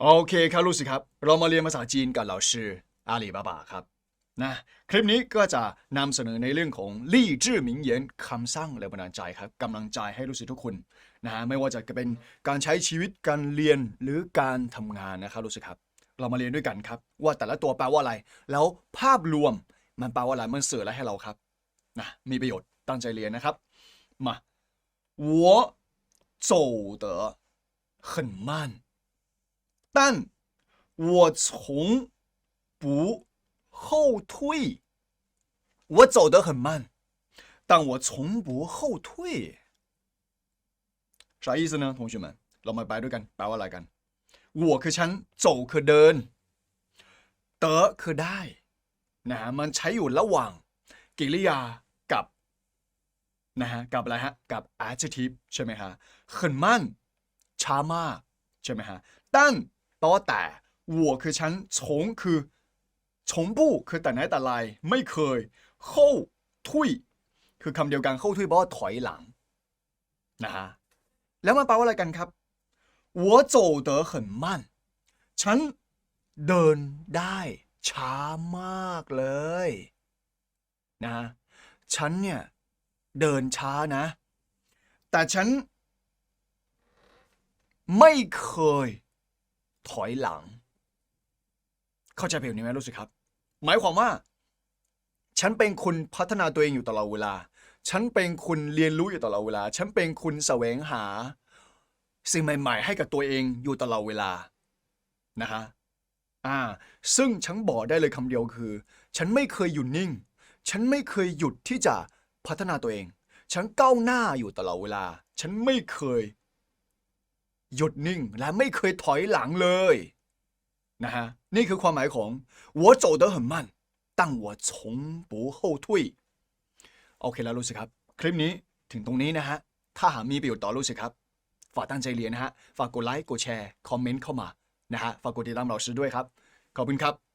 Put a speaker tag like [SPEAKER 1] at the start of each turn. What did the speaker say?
[SPEAKER 1] โอเคครับลูกศิษย์ครับ เรามาเรียนภาษาจีนกับเราชื่ออาลีบาบาครับนะคลิปนี้ก็จะนำเสนอในเรื่องของลี่จื้อหมิงเหยียนคำสร้างแรงบันดาลใจครับกำลังใจให้ลูกศิษย์ทุกคนนะฮะไม่ว่าจะเป็นการใช้ชีวิตการเรียนหรือการทำงานนะครับลูกศิษย์ครับ เรามาเรียนด้วยกันครับ ว่าแต่ละตัวแปลว่าอะไร แล้วภาพรวมมันแปลว่าอะไรมันสื่ออะไรให้เราครับนะมีประโยชน์ตั้งใจเรียนนะครับมา我走得很慢 但我从不后退。我走得很慢，但我从不后退。啥意思呢，同学们？เรามาไปด้วยกันแปลว่าอะไรกัน我คือฉันโจคือเดิน เต๋อคือได้นะฮะมันใช้อยู่ระหว่างกริยากับนะฮะกับอะไรฮะกับ adjective ใช่ไหมฮะ很慢ช้ามากใช่ไหมฮะตั้น แปลว่าแต่我คือฉันฉงคือฉงปู้คือแต่ไหนแต่ไรไม่เคยเข้าทุยคือคำเดียวกันเข้าทุยแปลว่าถอยหลังนะฮะแล้วมันแปลว่าอะไรกันครับ我走得很慢ฉันเดินได้ช้ามากเลยนะฉันเนี่ยเดินช้านะ แต่ฉัน ไม่เคย ถอยหลัง เข้าใจเพลงนี้ไหมรู้สึกครับ หมายความว่า ฉันเป็นคนพัฒนาตัวเองอยู่ตลอดเวลา ฉันเป็นคนเรียนรู้อยู่ตลอดเวลา ฉันเป็นคนแสวงหา สิ่งใหม่ ๆ ให้กับตัวเองอยู่ตลอดเวลานะฮะอ่า ซึ่งฉันบอกได้เลยคำเดียวคือ ฉันไม่เคยหยุดนิ่ง ฉันไม่เคยหยุดที่จะพัฒนาตัวเอง ฉันก้าวหน้าอยู่ตลอดเวลา ฉันไม่เคย หยุดนิ่งและไม่เคยถอยหลังเลยนะฮะนี่คือความหมายของ我走得很慢但我从不后退โอเคแล้วรู้สึกครับ คลิปนี้ถึงตรงนี้นะฮะถ้าหากมีประโยชน์ต่อรู้สึกครับฝากตั้งใจเรียนนะฮะฝากกดไลค์กดแชร์คอมเมนต์เข้ามานะฮะฝากกดติดตามเราซื้อด้วยครับขอบคุณครับ